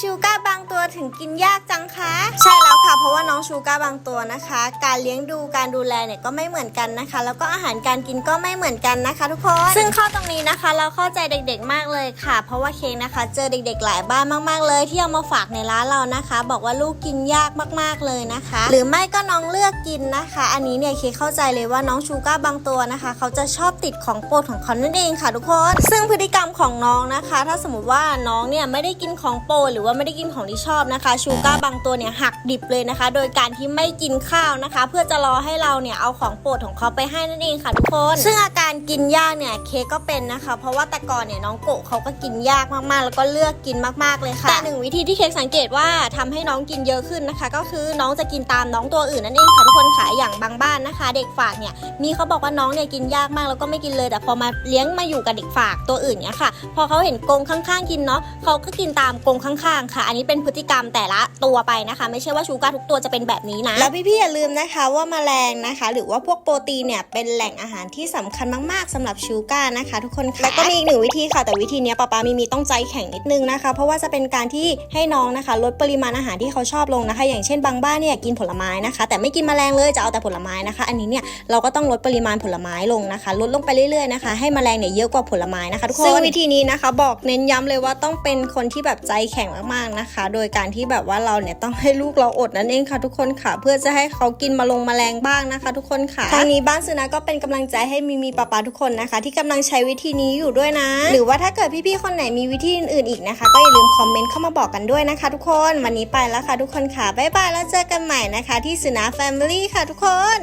ชูก้าบางตัวถึงกินยากจังคะ ใช่แล้ว เพราะว่าน้องชูก้าบางตัวนะคะ การเลี้ยงดูการดูแลเนี่ยก็ไม่เหมือนกันนะคะ แล้วก็อาหารการกินก็ไม่เหมือนกันนะคะ ทุกคนซึ่งข้อตรงนี้นะคะ เราเข้าใจเด็กๆมากเลยค่ะ เพราะว่าเค้กนะคะ เจอเด็กๆหลายบ้านมากๆเลย ที่เอามาฝากในร้านเรานะคะ บอกว่าลูกกินยากมากๆเลยนะคะ หรือไม่ก็น้องเลือกกินนะคะ อันนี้เนี่ยเค้กเข้าใจเลยว่าน้องชูก้าบางตัวนะคะ เขาจะชอบติดของโปรดของเขานั่นเองค่ะทุกคนซึ่งพฤติกรรมของน้องนะคะ ถ้าสมมติว่าน้องเนี่ยไม่ได้กินของโปรดหรือว่าไม่ได้กินของที่ชอบนะคะ ชูก้าบางตัวเนี่ยหักดิบเลยนะคะ โดยการที่ไม่กินข้าวนะคะ เพื่อจะรอให้เราเนี่ยเอาของโปรดของเขาไปให้นั่นเองค่ะทุกคน ซึ่งอาการกินยากเนี่ยเคก็เป็นนะคะ เพราะว่าแต่ก่อนเนี่ยน้องโกะเขาก็กินยากมากๆ แล้วก็เลือกกินมากๆเลยค่ะแต่หนึ่งวิธีที่เคกสังเกตว่าทำให้น้องกินเยอะขึ้นนะคะ ก็คือน้องจะกินตามน้องตัวอื่นนั่นเองค่ะทุกคนค่ะอย่างบางบ้านนะคะ เด็กฝากเนี่ยมีเขาบอกว่าน้องเนี่ยกินยากมากแล้วก็ไม่กินเลย แต่พอมาเลี้ยงมาอยู่กับเด็กฝากตัวอื่นเนี่ยค่ะ พอเขาเห็นกงข้างๆ กินเนาะเขาก็กินตามกงข้างๆ ค่ะ อันนี้เป็นพฤติกรรมแต่ละ ตัวไปนะคะ ไม่ใช่ว่าชูการ์ทุกตัวจะเป็นแบบนี้นะ แล้วพี่ๆอย่าลืมนะคะว่าแมลงนะคะ หรือว่าพวกโปรตีนเนี่ยเป็นแหล่งอาหารที่สำคัญมากๆสำหรับชูการ์นะคะ ทุกคนค่ะแล้วก็มีอีกหนึ่งวิธีค่ะ แต่วิธีเนี้ยป๊าป๊ามีมีต้องใจแข็งนิดนึงนะคะ เพราะว่าจะเป็นการที่ให้น้องนะคะ ลดปริมาณอาหารที่เขาชอบลงนะคะ อย่างเช่นบางบ้านเนี่ยกินผลไม้นะคะ แต่ไม่กินแมลงเลยจะเอาแต่ผลไม้นะคะ อันนี้เนี่ยเราก็ต้องลดปริมาณผลไม้ลงนะคะ ลดลงไปเรื่อยๆนะคะให้แมลงเนี่ยเยอะกว่าผลไม้นะคะทุกคนซึ่งวิธีนี้นะคะ บอกเน้นย้ำเลยว่าต้องเป็นคนที่แบบใจแข็งมากๆนะคะ โดยการที่แบบว่าเราเนี่ยต้องให้ลูกเราอดนั่นเองค่ะทุกคนค่ะ เพื่อจะให้เขากินมาลงมแมลงบ้างนะคะ ทุกคนค่ะทางนี้บ้านสุนัขก็เป็นกำลังใจให้มีมีป้าปาทุกคนนะคะ ที่กำลังใช้วิธีนี้อยู่ด้วยนะ หรือว่าถ้าเกิดพี่ๆคนไหนมีวิธีอื่นๆอีกนะคะ ก็อย่าลืมคอมเมนต์เข้ามาบอกกันด้วยนะคะ ทุกคนวันนี้ไปแล้วค่ะทุกคนค่ะบ๊ายบายแล้วเจอกันใหม่นะคะ ที่สุนัขแฟมิลี่ค่ะทุกคน